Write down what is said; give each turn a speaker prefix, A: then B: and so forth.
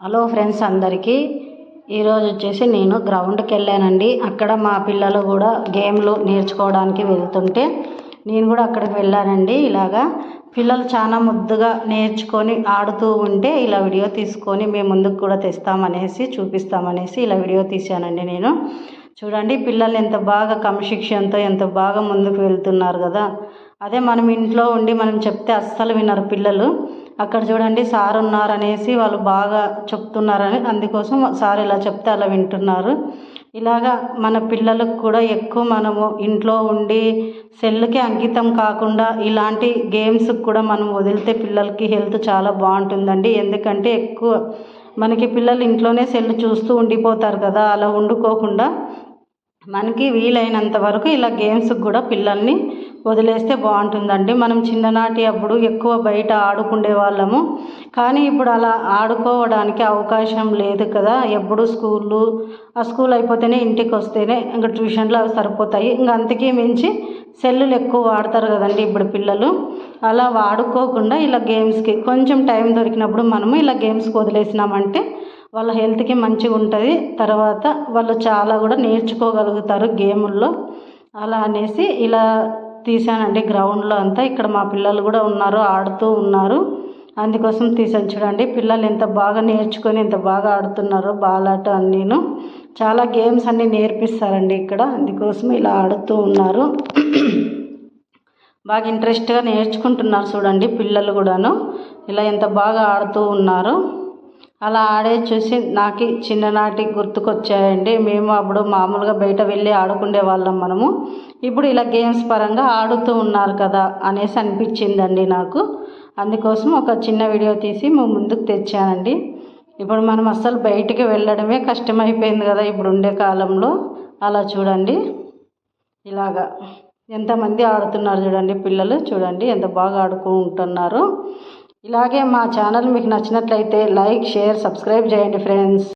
A: Hello friends అందరికీ. ఈరోజు వచ్చేసి నేను గ్రౌండ్కి వెళ్ళానండి. అక్కడ మా పిల్లలు కూడా గేమ్లు నేర్చుకోవడానికి వెళ్తుంటే నేను కూడా అక్కడికి వెళ్ళానండి. ఇలాగా పిల్లలు చాలా ముద్దుగా నేర్చుకొని ఆడుతూ ఉంటే ఇలా వీడియో తీసుకొని మేము ముందుకు కూడా తెస్తామనేసి చూపిస్తామనేసి ఇలా వీడియో తీశానండి నేను. చూడండి పిల్లలు ఎంత బాగా క్రమశిక్షణతో ఎంత బాగా ముందుకు వెళ్తున్నారు కదా. అదే మనం ఇంట్లో ఉండి మనం చెప్తే అస్సలు వినరు పిల్లలు. అక్కడ చూడండి సార్ ఉన్నారు అనేసి వాళ్ళు బాగా చెప్తున్నారని అందుకోసం సార్ ఇలా చెప్తే అలా వింటున్నారు. ఇలాగా మన పిల్లలకు కూడా ఎక్కువ మనము ఇంట్లో ఉండి సెల్కి అంకితం కాకుండా ఇలాంటి గేమ్స్కి కూడా మనం వదిలితే పిల్లలకి హెల్త్ చాలా బాగుంటుందండి. ఎందుకంటే ఎక్కువ మనకి పిల్లలు ఇంట్లోనే సెల్ చూస్తూ ఉండిపోతారు కదా అలా వండుకోకుండా. మనకి వీలైనంత వరకు ఇలా గేమ్స్కి కూడా పిల్లల్ని వదిలేస్తే బాగుంటుందండి. మనం చిన్ననాటి అప్పుడు ఎక్కువ బయట ఆడుకునే వాళ్ళము. కానీ ఇప్పుడు అలా ఆడుకోవడానికి అవకాశం లేదు కదా. ఎప్పుడు స్కూళ్ళు ఆ స్కూల్ అయిపోతేనే ఇంటికి వస్తేనే ఇంకా ట్యూషన్లు అవి సరిపోతాయి. ఇంకా అంతకీ మించి సెల్లులు ఎక్కువ వాడతారు కదండి ఇప్పుడు పిల్లలు. అలా వాడుకోకుండా ఇలా గేమ్స్కి కొంచెం టైం దొరికినప్పుడు మనము ఇలా గేమ్స్కి వదిలేసినామంటే వాళ్ళ హెల్త్కి మంచిగా ఉంటుంది. తర్వాత వాళ్ళు చాలా కూడా నేర్చుకోగలుగుతారు గేముల్లో. అలా అనేసి ఇలా తీసానండి గ్రౌండ్లో అంతా. ఇక్కడ మా పిల్లలు కూడా ఉన్నారు ఆడుతూ ఉన్నారు. అందుకోసం తీసాను చూడండి. పిల్లలు ఎంత బాగా నేర్చుకొని ఎంత బాగా ఆడుతున్నారో బాలాట అన్నీను. చాలా గేమ్స్ అన్నీ నేర్పిస్తారండి ఇక్కడ. అందుకోసం ఇలా ఆడుతూ ఉన్నారు. బాగా ఇంట్రెస్ట్గా నేర్చుకుంటున్నారు చూడండి పిల్లలు కూడాను. ఇలా ఎంత బాగా ఆడుతూ ఉన్నారు. అలా ఆడే చూసి నాకు చిన్ననాటి గుర్తుకొచ్చాయండి. మేము అప్పుడు మామూలుగా బయట వెళ్ళి ఆడుకునే వాళ్ళం మనము. ఇప్పుడు ఇలా గేమ్స్ పరంగా ఆడుతూ ఉన్నారు కదా అనేసి అనిపించిందండి నాకు. అందుకోసం ఒక చిన్న వీడియో తీసి మేము ముందుకు తెచ్చానండి. ఇప్పుడు మనం అస్సలు బయటికి వెళ్ళడమే కష్టమైపోయింది కదా ఇప్పుడు ఉండే కాలంలో. అలా చూడండి. ఇలాగా ఎంతమంది ఆడుతున్నారు చూడండి పిల్లలు. చూడండి ఎంత బాగా ఆడుకుంటున్నారు. ఇలాగే మా ఛానల్ మీకు నచ్చినట్లయితే లైక్ షేర్ సబ్స్క్రైబ్ చేయండి ఫ్రెండ్స్